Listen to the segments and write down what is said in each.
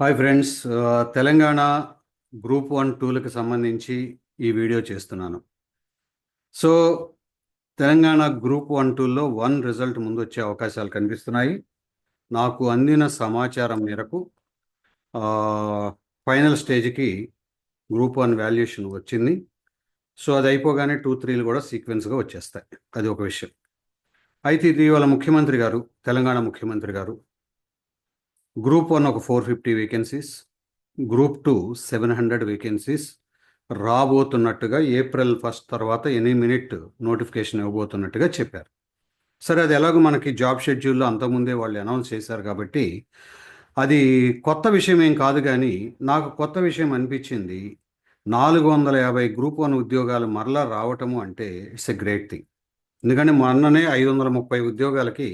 Hi friends uh, Telangana group one టూలకు సంబంధించి ఈ video చేస్తున్నాను. సో తెలంగాణ గ్రూప్ వన్ టూల్లో వన్ రిజల్ట్ ముందు వచ్చే అవకాశాలు కనిపిస్తున్నాయి. నాకు అందిన సమాచారం మేరకు ఫైనల్ స్టేజ్కి గ్రూప్ వన్ వాల్యుయేషన్ వచ్చింది. సో అది అయిపోగానే టూ త్రీలు కూడా సీక్వెన్స్గా వచ్చేస్తాయి. అది ఒక విషయం. అయితే ఇది ఇవాళ ముఖ్యమంత్రి గారు తెలంగాణ ముఖ్యమంత్రి గారు గ్రూప్ వన్ ఒక four fifty vacancies group two seven hundred vacancies రాబోతున్నట్టుగా April first తర్వాత ఎనీ మినిట్ నోటిఫికేషన్ ఇవ్వబోతున్నట్టుగా చెప్పారు. సరే అది ఎలాగో మనకి జాబ్ షెడ్యూల్లో అంతకుముందే వాళ్ళు అనౌన్స్ చేశారు కాబట్టి అది కొత్త విషయం ఏం కాదు కానీ నాకు కొత్త విషయం అనిపించింది. నాలుగు వందల యాభై గ్రూప్ వన్ ఉద్యోగాలు మరలా రావటము అంటే ఇట్స్ ఎ గ్రేట్ థింగ్ ఎందుకంటే మొన్ననే ఐదు వందల ముప్పై ఉద్యోగాలకి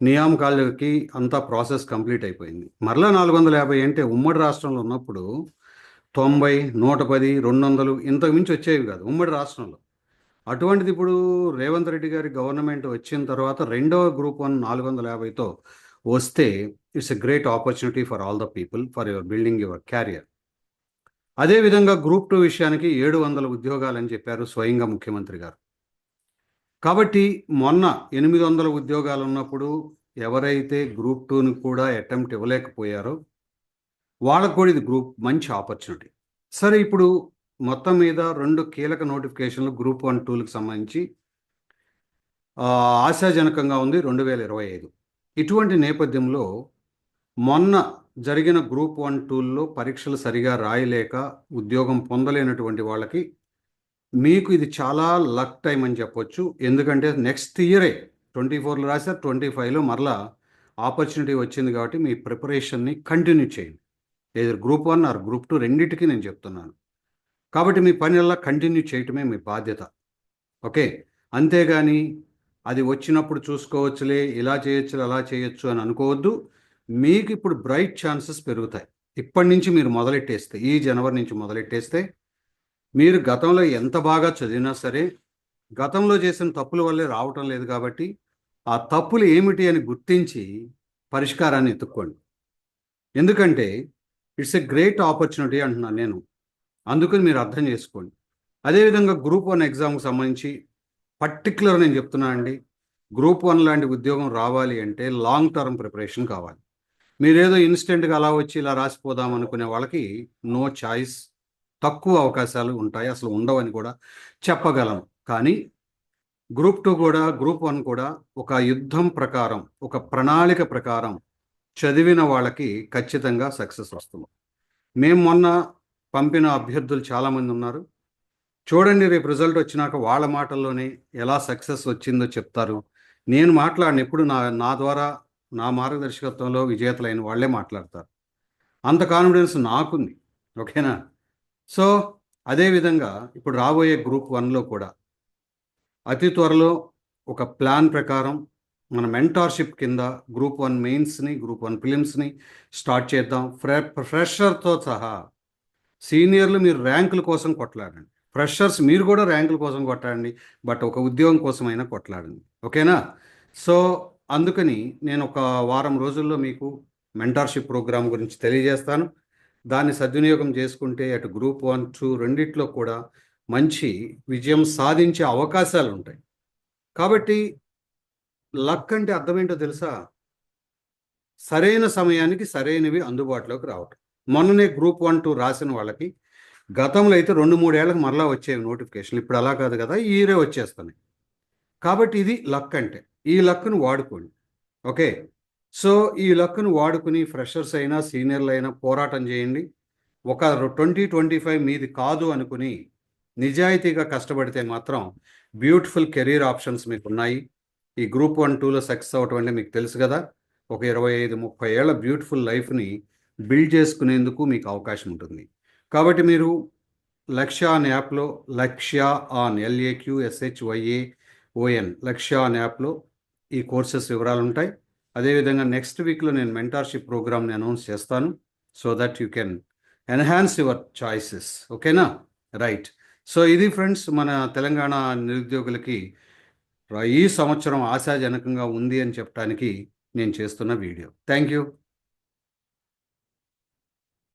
నియామకాలకి అంతా ప్రాసెస్ కంప్లీట్ అయిపోయింది. మరలా నాలుగు వందల యాభై అంటే ఉమ్మడి రాష్ట్రంలో ఉన్నప్పుడు తొంభై నూట పది రెండు వందలు ఇంతకు మించి వచ్చేవి కాదు ఉమ్మడి రాష్ట్రంలో. అటువంటిది ఇప్పుడు రేవంత్ రెడ్డి గారి గవర్నమెంట్ వచ్చిన తర్వాత రెండవ గ్రూప్ వన్ నాలుగు వందల యాభైతో వస్తే it's a great opportunity for all the people for your building your career. అదేవిధంగా గ్రూప్ టూ విషయానికి ఏడు వందల ఉద్యోగాలని చెప్పారు స్వయంగా ముఖ్యమంత్రి గారు. కాబట్టి మొన్న ఎనిమిది వందల ఉద్యోగాలు ఉన్నప్పుడు ఎవరైతే గ్రూప్ టూని కూడా అటెంప్ట్ ఇవ్వలేకపోయారో వాళ్ళకు కూడా ఇది గ్రూప్ మంచి ఆపర్చునిటీ. సరే ఇప్పుడు మొత్తం మీద రెండు కీలక నోటిఫికేషన్లు గ్రూప్ వన్ టూలకు సంబంధించి ఆశాజనకంగా ఉంది రెండు వేల ఇరవై ఐదు. ఇటువంటి నేపథ్యంలో మొన్న జరిగిన గ్రూప్ వన్ టూల్లో పరీక్షలు సరిగా రాయలేక ఉద్యోగం పొందలేనటువంటి వాళ్ళకి మీకు ఇది చాలా లక్ టైం అని చెప్పొచ్చు. ఎందుకంటే నెక్స్ట్ ఇయరే ట్వంటీ ఫోర్లో రాశారు ట్వంటీ ఫైవ్లో మరలా ఆపర్చునిటీ వచ్చింది కాబట్టి మీ ప్రిపరేషన్ని కంటిన్యూ చేయండి. ఏదో group one or group two రెండింటికి నేను చెప్తున్నాను. కాబట్టి మీ పని అలా కంటిన్యూ చేయటమే మీ బాధ్యత. ఓకే? అంతేగాని అది వచ్చినప్పుడు చూసుకోవచ్చులే ఇలా చేయొచ్చు అలా చేయొచ్చు అని అనుకోవద్దు. మీకు ఇప్పుడు బ్రైట్ ఛాన్సెస్ పెరుగుతాయి. ఇప్పటి నుంచి మీరు మొదలెట్టేస్తే ఈ జనవరి నుంచి మొదలెట్టేస్తే మీరు గతంలో ఎంత బాగా చదివినా సరే గతంలో చేసిన తప్పుల వల్లే రావటం లేదు కాబట్టి ఆ తప్పులు ఏమిటి అని గుర్తించి పరిష్కారాన్ని ఎత్తుక్కోండి. ఎందుకంటే ఇట్స్ ఎ గ్రేట్ ఆపర్చునిటీ అంటున్నాను నేను. అందుకని మీరు అర్థం చేసుకోండి. అదేవిధంగా గ్రూప్ వన్ ఎగ్జామ్కి సంబంధించి పర్టికులర్ నేను చెప్తున్నా అండి గ్రూప్ వన్ లాంటి ఉద్యోగం రావాలి అంటే లాంగ్ టర్మ్ ప్రిపరేషన్ కావాలి. మీరేదో ఇన్స్టెంట్గా అలా వచ్చి ఇలా రాసిపోదాం అనుకునే వాళ్ళకి నో చాయిస్ తక్కువ అవకాశాలు ఉంటాయి అసలు ఉండవని కూడా చెప్పగలను కానీ గ్రూప్ టూ కూడా గ్రూప్ వన్ కూడా ఒక యుద్ధం ప్రకారం ఒక ప్రణాళిక ప్రకారం చదివిన వాళ్ళకి ఖచ్చితంగా సక్సెస్ వస్తుంది. మేము మొన్న పంపిన అభ్యర్థులు చాలామంది ఉన్నారు. చూడండి రేపు రిజల్ట్ వచ్చినాక వాళ్ళ మాటల్లోనే ఎలా సక్సెస్ వచ్చిందో చెప్తారు. నేను మాట్లాడినప్పుడు నా నా ద్వారా నా మార్గదర్శకత్వంలో విజేతలైన వాళ్ళే మాట్లాడతారు. అంత కాన్ఫిడెన్స్ నాకుంది. ఓకేనా? సో అదేవిధంగా ఇప్పుడు రాబోయే గ్రూప్ వన్లో కూడా అతి త్వరలో ఒక ప్లాన్ ప్రకారం మన మెంటార్షిప్ కింద గ్రూప్ వన్ మెయిన్స్ని గ్రూప్ వన్ ఫిలిమ్స్ని స్టార్ట్ చేద్దాం. ఫ్రె ఫ్రెషర్తో సహా సీనియర్లు మీరు ర్యాంకుల కోసం కొట్లాడండి. ఫ్రెషర్స్ మీరు కూడా ర్యాంకుల కోసం కొట్లాడండి బట్ ఒక ఉద్యోగం కోసమైనా కొట్లాడండి. ఓకేనా? సో అందుకని నేను ఒక వారం రోజుల్లో మీకు మెంటార్షిప్ ప్రోగ్రామ్ గురించి తెలియజేస్తాను. దాన్ని సద్వినియోగం చేసుకుంటే అటు గ్రూప్ వన్ టూ రెండిట్లో కూడా మంచి విజయం సాధించే అవకాశాలు ఉంటాయి. కాబట్టి లక్ అంటే అర్థం ఏంటో తెలుసా? సరైన సమయానికి సరైనవి అందుబాటులోకి రావటం. మొన్ననే గ్రూప్ వన్ టూ రాసిన వాళ్ళకి గతంలో అయితే రెండు మూడేళ్ళకు మరలా వచ్చేవి నోటిఫికేషన్లు. ఇప్పుడు అలా కాదు కదా ఈరే వచ్చేస్తున్నాయి. కాబట్టి ఇది లక్ అంటే. ఈ లక్ను వాడుకోండి. ఓకే? సో ఈ లక్ను వాడుకుని ఫ్రెషర్స్ అయినా సీనియర్లు అయినా పోరాటం చేయండి. ఒక ట్వంటీ ట్వంటీ ఫైవ్ మీది కాదు అనుకుని నిజాయితీగా కష్టపడితే మాత్రం బ్యూటిఫుల్ కెరీర్ ఆప్షన్స్ మీకు ఉన్నాయి ఈ గ్రూప్ వన్ టూలో సక్సెస్ అవ్వటం అంటే మీకు తెలుసు కదా. ఒక ఇరవై ఐదు ముప్పై ఏళ్ళ బ్యూటిఫుల్ లైఫ్ని బిల్డ్ చేసుకునేందుకు మీకు అవకాశం ఉంటుంది. కాబట్టి మీరు లక్ష్య అనే యాప్లో లక్ష్య ఆన్ ఎల్ఏక్యూ ఎస్హెచ్వైఏ ఓఎన్ లక్ష్య అనే యాప్లో ఈ కోర్సెస్ వివరాలు ఉంటాయి. అదేవిధంగా నెక్స్ట్ వీక్లో నేను మెంటార్షిప్ ప్రోగ్రామ్ని అనౌన్స్ చేస్తాను so that you can enhance your choices ఓకేనా రైట్ సో ఇది ఫ్రెండ్స్ మన తెలంగాణ నిరుద్యోగులకి ఈ సంవత్సరం ఆశాజనకంగా ఉంది అని చెప్పడానికి నేను చేస్తున్న వీడియో థ్యాంక్ యూ